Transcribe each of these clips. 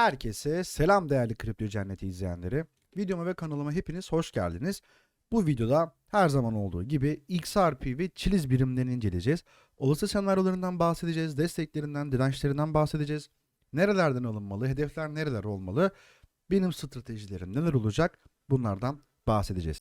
Herkese selam değerli Kripto Cenneti izleyenleri. Videoma ve kanalıma hepiniz hoş geldiniz. Bu videoda her zaman olduğu gibi XRP ve Chiliz birimlerini inceleyeceğiz. Olası senaryolarından bahsedeceğiz, desteklerinden, dirençlerinden bahsedeceğiz. Nerelerden alınmalı, hedefler nereler olmalı, benim stratejilerim neler olacak bunlardan bahsedeceğiz.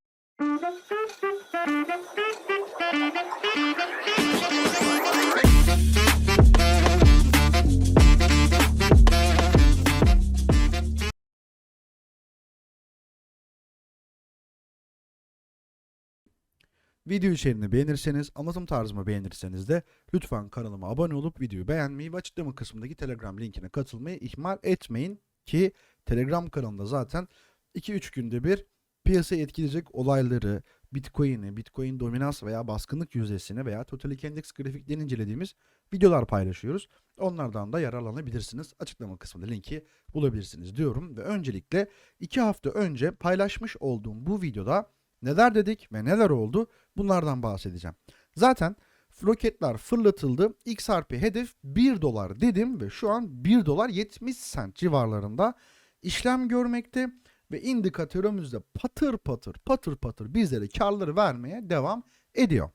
Video içeriğini beğenirseniz, anlatım tarzımı beğenirseniz de lütfen kanalıma abone olup videoyu beğenmeyi ve açıklama kısmındaki Telegram linkine katılmayı ihmal etmeyin ki Telegram kanalında zaten 2-3 günde bir piyasayı etkileyecek olayları, Bitcoin'i, Bitcoin dominans veya baskınlık yüzdesini veya Totalic Index grafiklerini incelediğimiz videolar paylaşıyoruz. Onlardan da yararlanabilirsiniz. Açıklama kısmında linki bulabilirsiniz diyorum ve öncelikle 2 hafta önce paylaşmış olduğum bu videoda neler dedik ve neler oldu bunlardan bahsedeceğim. Zaten roketler fırlatıldı. XRP hedef 1 dolar dedim ve şu an 1 dolar 70 sent civarlarında işlem görmekte ve indikatörümüzde patır patır patır patır bizlere karları vermeye devam ediyor.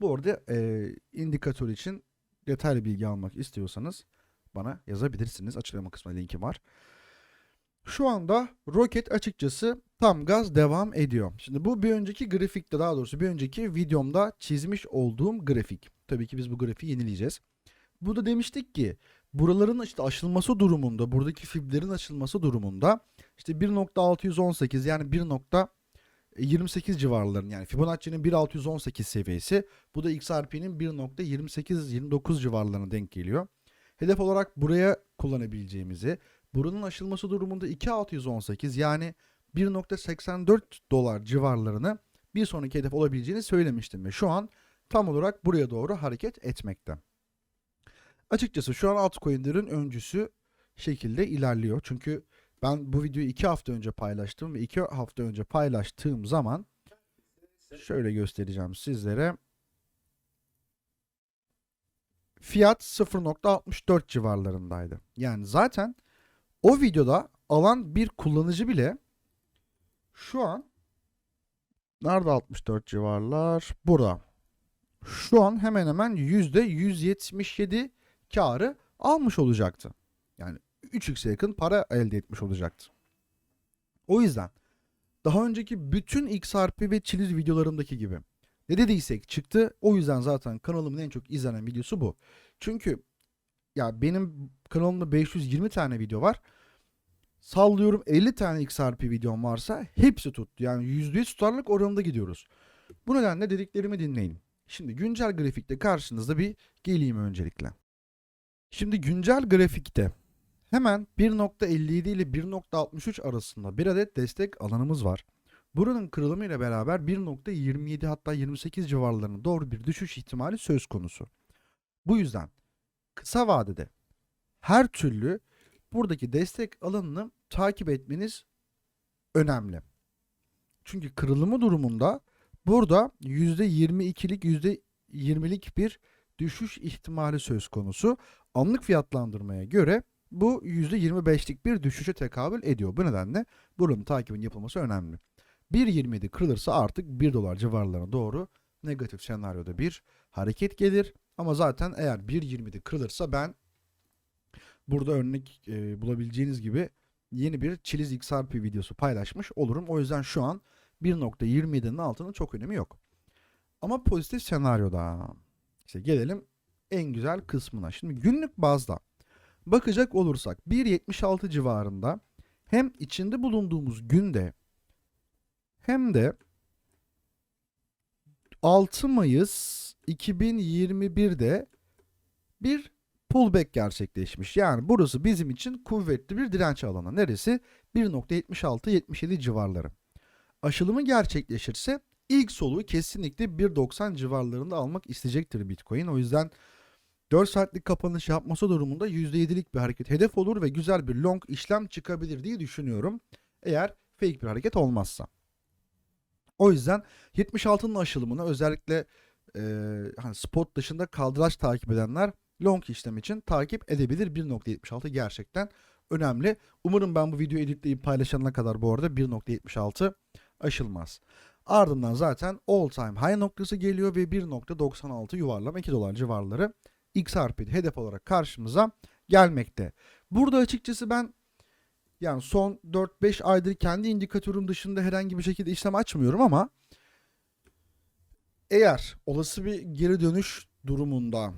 Bu arada e, indikatör için detaylı bilgi almak istiyorsanız bana yazabilirsiniz. Açıklama kısmında linki var. Şu anda roket açıkçası tam gaz devam ediyor. Şimdi bu bir önceki grafikte daha doğrusu bir önceki videomda çizmiş olduğum grafik. Tabii ki biz bu grafiği yenileyeceğiz. Burada demiştik ki buraların işte aşılması durumunda, buradaki fiblerin aşılması durumunda işte 1.618 yani 1.28 civarlarının yani Fibonacci'nin 1.618 seviyesi bu da XRP'nin 1.28-29 civarlarına denk geliyor. Hedef olarak buraya kullanabileceğimizi, buranın aşılması durumunda 2.618 yani 1.84 dolar civarlarını bir sonraki hedef olabileceğini söylemiştim ve şu an tam olarak buraya doğru hareket etmekte. Açıkçası şu an altcoin'lerin öncüsü şekilde ilerliyor. Çünkü ben bu videoyu 2 hafta önce paylaştım ve 2 hafta önce paylaştığım zaman şöyle göstereceğim sizlere. Fiyat 0.64 civarlarındaydı. Yani zaten o videoda alan bir kullanıcı bile şu an nerede 64 civarlar? Burada. Şu an hemen hemen %177 karı almış olacaktı. Yani 3x'e yakın para elde etmiş olacaktı. O yüzden daha önceki bütün XRP ve Chiliz videolarımdaki gibi ne dediysek çıktı. O yüzden zaten kanalımın en çok izlenen videosu bu. Çünkü ya benim kanalımda 520 tane video var. Sallıyorum 50 tane XRP videom varsa hepsi tuttu. Yani %100 tutarlılık oranında gidiyoruz. Bu nedenle dediklerimi dinleyin. Şimdi güncel grafikte karşınızda bir geleyim öncelikle. Şimdi güncel grafikte hemen 1.57 ile 1.63 arasında bir adet destek alanımız var. Buranın kırılımı ile beraber 1.27 hatta 28 civarlarına doğru bir düşüş ihtimali söz konusu. Bu yüzden kısa vadede her türlü buradaki destek alanını takip etmeniz önemli. Çünkü kırılımı durumunda burada %22'lik %20'lik bir düşüş ihtimali söz konusu. Anlık fiyatlandırmaya göre bu %25'lik bir düşüşe tekabül ediyor. Bu nedenle buranın takibin yapılması önemli. 1.27 kırılırsa artık 1 dolar civarlarına doğru negatif senaryoda bir hareket gelir. Ama zaten eğer 1.27 kırılırsa ben burada örnek e, bulabileceğiniz gibi yeni bir Chiliz XRP videosu paylaşmış olurum. O yüzden şu an 1.27'nin altının çok önemi yok. Ama pozitif senaryoda işte gelelim en güzel kısmına. Şimdi günlük bazda bakacak olursak 1.76 civarında hem içinde bulunduğumuz günde hem de 6 Mayıs 2021'de bir pullback gerçekleşmiş. Yani burası bizim için kuvvetli bir direnç alanı. Neresi? 1.76-77 civarları. Aşılımı gerçekleşirse ilk soluğu kesinlikle 1.90 civarlarında almak isteyecektir Bitcoin. O yüzden 4 saatlik kapanış yapması durumunda %7'lik bir hareket hedef olur ve güzel bir long işlem çıkabilir diye düşünüyorum. Eğer fake bir hareket olmazsa. O yüzden 76'nın aşılımını özellikle e, hani spot dışında kaldıraç takip edenler long işlem için takip edebilir. 1.76 gerçekten önemli. Umarım ben bu videoyu editleyip paylaşana kadar bu arada 1.76 aşılmaz. Ardından zaten all time high noktası geliyor ve 1.96 yuvarlama 2 dolar civarları XRP'de hedef olarak karşımıza gelmekte. Burada açıkçası ben yani son 4-5 aydır kendi indikatörüm dışında herhangi bir şekilde işlem açmıyorum ama eğer olası bir geri dönüş durumunda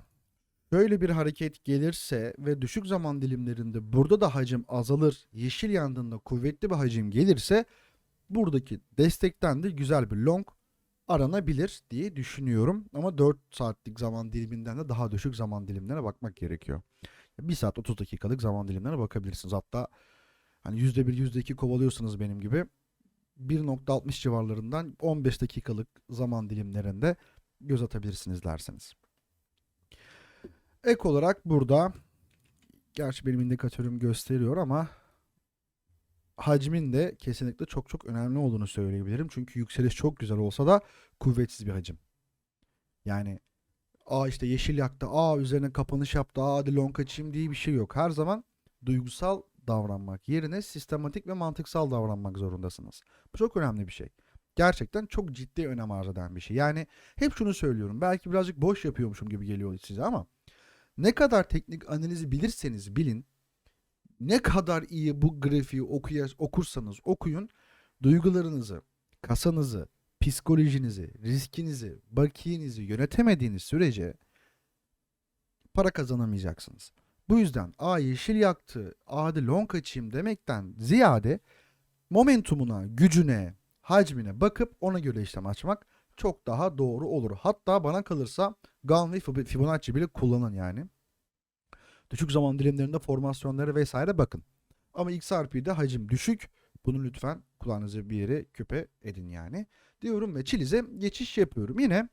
böyle bir hareket gelirse ve düşük zaman dilimlerinde burada da hacim azalır, yeşil yandığında kuvvetli bir hacim gelirse buradaki destekten de güzel bir long aranabilir diye düşünüyorum. Ama 4 saatlik zaman diliminden de daha düşük zaman dilimlerine bakmak gerekiyor. 1 saat 30 dakikalık zaman dilimlerine bakabilirsiniz. Hatta hani %1 %2 kovalıyorsanız benim gibi 1.60 civarlarından 15 dakikalık zaman dilimlerinde göz atabilirsiniz derseniz. Ek olarak burada gerçi benim indikatörüm gösteriyor ama hacmin de kesinlikle çok çok önemli olduğunu söyleyebilirim. Çünkü yükseliş çok güzel olsa da kuvvetsiz bir hacim. Yani aa işte yeşil yaktı, aa üzerine kapanış yaptı, aa hadi long açayım diye bir şey yok. Her zaman duygusal davranmak yerine sistematik ve mantıksal davranmak zorundasınız. Bu çok önemli bir şey. Gerçekten çok ciddi önem arz eden bir şey. Yani hep şunu söylüyorum. Belki birazcık boş yapıyormuşum gibi geliyor size ama ne kadar teknik analizi bilirseniz bilin, ne kadar iyi bu grafiği okuya, okursanız okuyun, duygularınızı, kasanızı, psikolojinizi, riskinizi, bakiyenizi yönetemediğiniz sürece para kazanamayacaksınız. Bu yüzden a yeşil yaktı, a hadi long açayım demekten ziyade momentumuna, gücüne, hacmine bakıp ona göre işlem açmak çok daha doğru olur. Hatta bana kalırsa Gunn ve Fib- Fibonacci bile kullanın yani. Düşük zaman dilimlerinde formasyonları vesaire bakın. Ama XRP'de hacim düşük. Bunu lütfen kulağınızı bir yere küpe edin yani. Diyorum ve Chiliz'e geçiş yapıyorum. Yine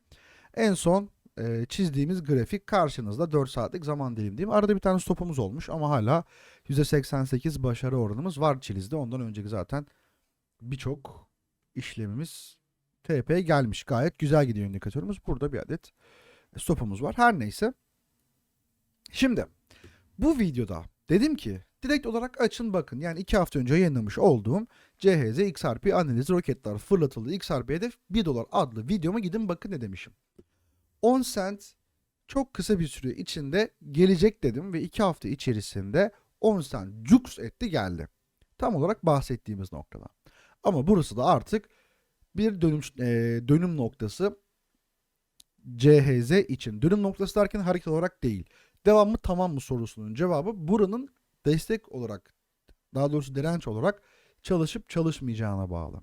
en son e, çizdiğimiz grafik karşınızda 4 saatlik zaman dilimdeyim. Arada bir tane stopumuz olmuş ama hala %88 başarı oranımız var Chiliz'de. Ondan önceki zaten birçok işlemimiz TP gelmiş. Gayet güzel gidiyor indikatörümüz. Burada bir adet stopumuz var. Her neyse. Şimdi bu videoda dedim ki direkt olarak açın bakın. Yani iki hafta önce yayınlamış olduğum CHZ XRP analiz roketler fırlatıldı. XRP hedef 1 dolar adlı videoma gidin bakın ne demişim. 10 cent çok kısa bir süre içinde gelecek dedim ve 2 hafta içerisinde 10 cent cux etti geldi. Tam olarak bahsettiğimiz noktada. Ama burası da artık bir dönüm e, dönüm noktası CHZ için. Dönüm noktası derken hareket olarak değil. Devam mı tamam mı sorusunun cevabı buranın destek olarak daha doğrusu direnç olarak çalışıp çalışmayacağına bağlı.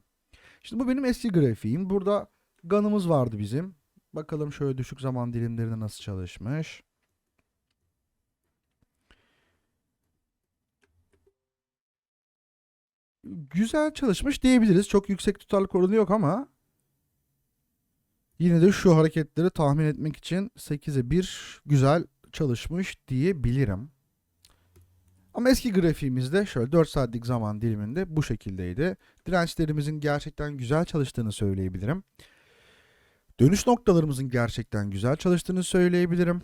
Şimdi bu benim eski grafiğim. Burada ganımız vardı bizim. Bakalım şöyle düşük zaman dilimlerinde nasıl çalışmış. Güzel çalışmış diyebiliriz. Çok yüksek tutarlılık oranı yok ama yine de şu hareketleri tahmin etmek için 8'e 1 güzel çalışmış diyebilirim. Ama eski grafiğimizde şöyle 4 saatlik zaman diliminde bu şekildeydi. Dirençlerimizin gerçekten güzel çalıştığını söyleyebilirim. Dönüş noktalarımızın gerçekten güzel çalıştığını söyleyebilirim.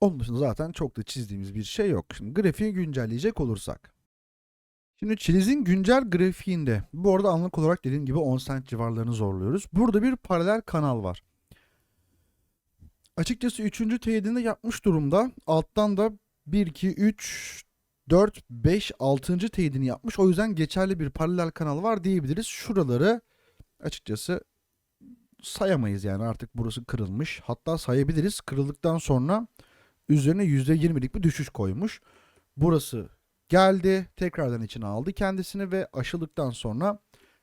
Onun dışında zaten çok da çizdiğimiz bir şey yok. Şimdi grafiği güncelleyecek olursak. Şimdi Chiliz'in güncel grafiğinde, bu arada anlık olarak dediğim gibi 10 cent civarlarını zorluyoruz. Burada bir paralel kanal var. Açıkçası 3. teyidini yapmış durumda. Alttan da 1, 2, 3, 4, 5, 6. teyidini yapmış. O yüzden geçerli bir paralel kanal var diyebiliriz. Şuraları açıkçası sayamayız yani artık burası kırılmış. Hatta sayabiliriz. Kırıldıktan sonra üzerine %20'lik bir düşüş koymuş. Burası geldi. Tekrardan içine aldı kendisini ve aşıldıktan sonra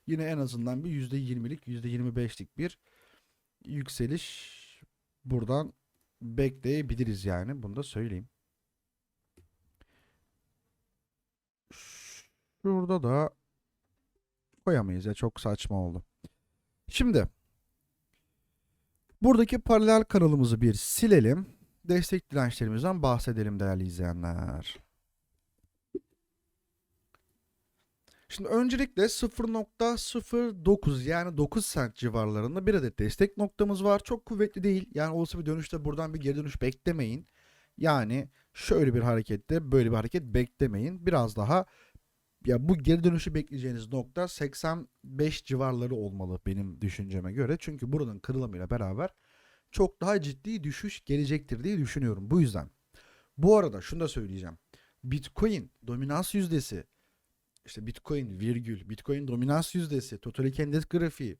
yine en azından bir %20'lik %25'lik bir yükseliş buradan bekleyebiliriz yani. Bunu da söyleyeyim. Şurada da koyamayız ya çok saçma oldu. Şimdi buradaki paralel kanalımızı bir silelim. Destek dirençlerimizden bahsedelim değerli izleyenler. Şimdi öncelikle 0.09 yani 9 cent civarlarında bir adet destek noktamız var. Çok kuvvetli değil. Yani olsa bir dönüşte buradan bir geri dönüş beklemeyin. Yani şöyle bir harekette böyle bir hareket beklemeyin. Biraz daha ya bu geri dönüşü bekleyeceğiniz nokta 85 civarları olmalı benim düşünceme göre. Çünkü buranın kırılımıyla beraber çok daha ciddi düşüş gelecektir diye düşünüyorum. Bu yüzden. Bu arada şunu da söyleyeceğim. Bitcoin dominans yüzdesi, işte Bitcoin virgül, Bitcoin dominans yüzdesi, Total Candidate grafiği,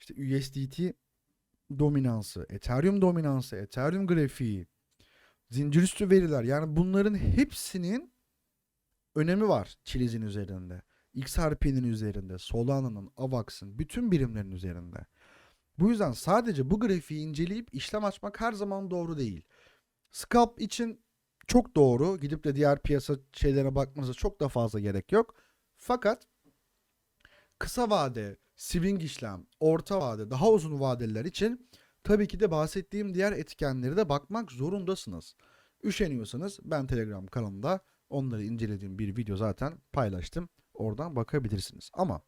işte USDT dominansı, Ethereum dominansı, Ethereum grafiği, zincirüstü veriler yani bunların hepsinin önemi var Chiliz'in üzerinde. XRP'nin üzerinde, Solana'nın, Avax'ın bütün birimlerin üzerinde. Bu yüzden sadece bu grafiği inceleyip işlem açmak her zaman doğru değil. Scalp için çok doğru. Gidip de diğer piyasa şeylerine bakmanıza çok da fazla gerek yok. Fakat kısa vade, swing işlem, orta vade, daha uzun vadeliler için tabii ki de bahsettiğim diğer etkenleri de bakmak zorundasınız. Üşeniyorsanız ben Telegram kanalımda onları incelediğim bir video zaten paylaştım. Oradan bakabilirsiniz. Ama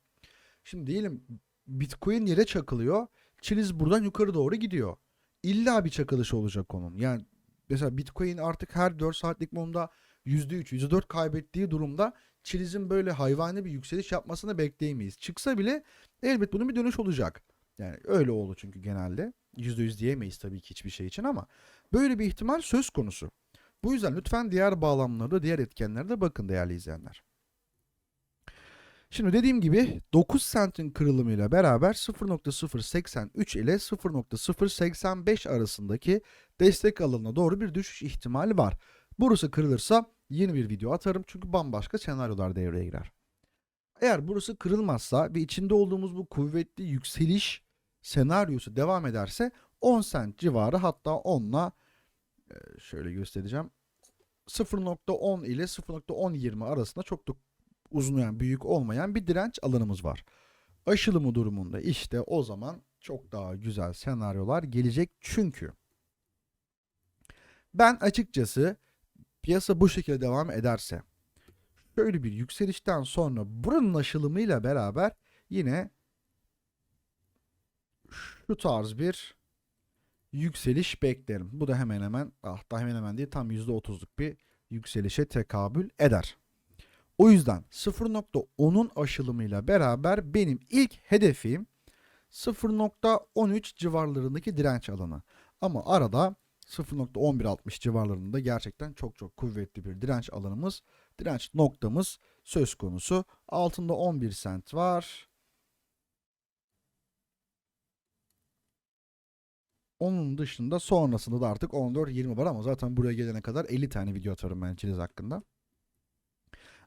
şimdi diyelim Bitcoin yere çakılıyor. Chiliz buradan yukarı doğru gidiyor. İlla bir çakılışı olacak onun. Yani mesela Bitcoin artık her 4 saatlik mumda %3, %4 kaybettiği durumda Chiliz'in böyle hayvani bir yükseliş yapmasını bekleyemeyiz. Çıksa bile elbet bunun bir dönüş olacak. Yani öyle oldu çünkü genelde. %100 diyemeyiz tabii ki hiçbir şey için ama böyle bir ihtimal söz konusu. Bu yüzden lütfen diğer bağlamlarda, diğer etkenlere de bakın değerli izleyenler. Şimdi dediğim gibi 9 sentin kırılımıyla beraber 0.083 ile 0.085 arasındaki destek alanına doğru bir düşüş ihtimali var. Burası kırılırsa yeni bir video atarım çünkü bambaşka senaryolar devreye girer. Eğer burası kırılmazsa ve içinde olduğumuz bu kuvvetli yükseliş senaryosu devam ederse 10 sent civarı hatta 10'la e, şöyle göstereceğim. 0.10 ile 0.1020 arasında çok da uzun yani büyük olmayan bir direnç alanımız var. Aşılımı durumunda işte o zaman çok daha güzel senaryolar gelecek çünkü ben açıkçası piyasa bu şekilde devam ederse şöyle bir yükselişten sonra buranın aşılımıyla beraber yine şu tarz bir yükseliş beklerim. Bu da hemen hemen ah da hemen hemen değil tam %30'luk bir yükselişe tekabül eder. O yüzden 0.10'un aşılımıyla beraber benim ilk hedefim 0.13 civarlarındaki direnç alanı. Ama arada 0.1160 civarlarında gerçekten çok çok kuvvetli bir direnç alanımız, direnç noktamız söz konusu. Altında 11 sent var. Onun dışında sonrasında da artık 14-20 var ama zaten buraya gelene kadar 50 tane video atarım ben Çiliz hakkında.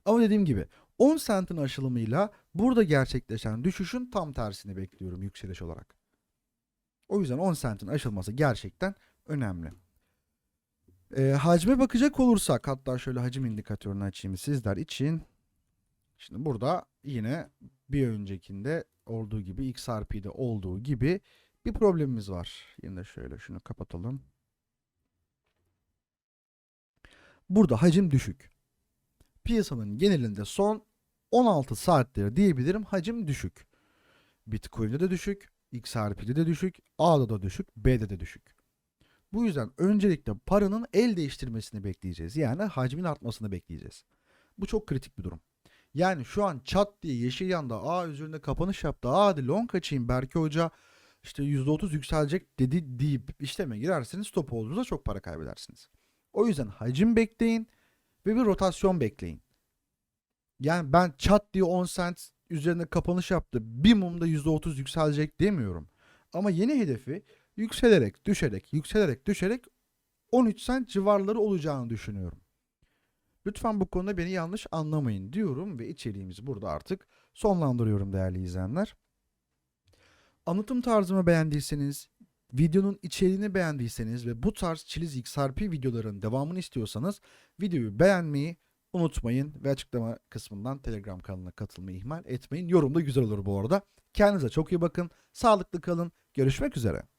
Ama dediğim gibi 10 sentin aşılımıyla burada gerçekleşen düşüşün tam tersini bekliyorum yükseliş olarak. O yüzden 10 sentin aşılması gerçekten önemli. E, hacme bakacak olursak hatta şöyle hacim indikatörünü açayım sizler için. Şimdi burada yine bir öncekinde olduğu gibi XRP'de olduğu gibi bir problemimiz var. Yine de şöyle şunu kapatalım. Burada hacim düşük. Piyasanın genelinde son 16 saattir diyebilirim hacim düşük. Bitcoin'de de düşük, XRP'de de düşük, A'da da düşük, B'de de düşük. Bu yüzden öncelikle paranın el değiştirmesini bekleyeceğiz. Yani hacmin artmasını bekleyeceğiz. Bu çok kritik bir durum. Yani şu an çat diye yeşil yanda A üzerinde kapanış yaptı. Aa hadi long açayım Berke Hoca işte %30 yükselecek dedi deyip işleme girerseniz stop olduğunuzda çok para kaybedersiniz. O yüzden hacim bekleyin ve bir rotasyon bekleyin. Yani ben çat diye 10 cent üzerinde kapanış yaptı. Bir mumda %30 yükselecek demiyorum. Ama yeni hedefi yükselerek, düşerek, yükselerek, düşerek 13 cent civarları olacağını düşünüyorum. Lütfen bu konuda beni yanlış anlamayın diyorum ve içeriğimizi burada artık sonlandırıyorum değerli izleyenler. Anlatım tarzımı beğendiyseniz, videonun içeriğini beğendiyseniz ve bu tarz Çiliz XRP videoların devamını istiyorsanız videoyu beğenmeyi unutmayın ve açıklama kısmından Telegram kanalına katılmayı ihmal etmeyin. Yorum da güzel olur bu arada. Kendinize çok iyi bakın. Sağlıklı kalın. Görüşmek üzere.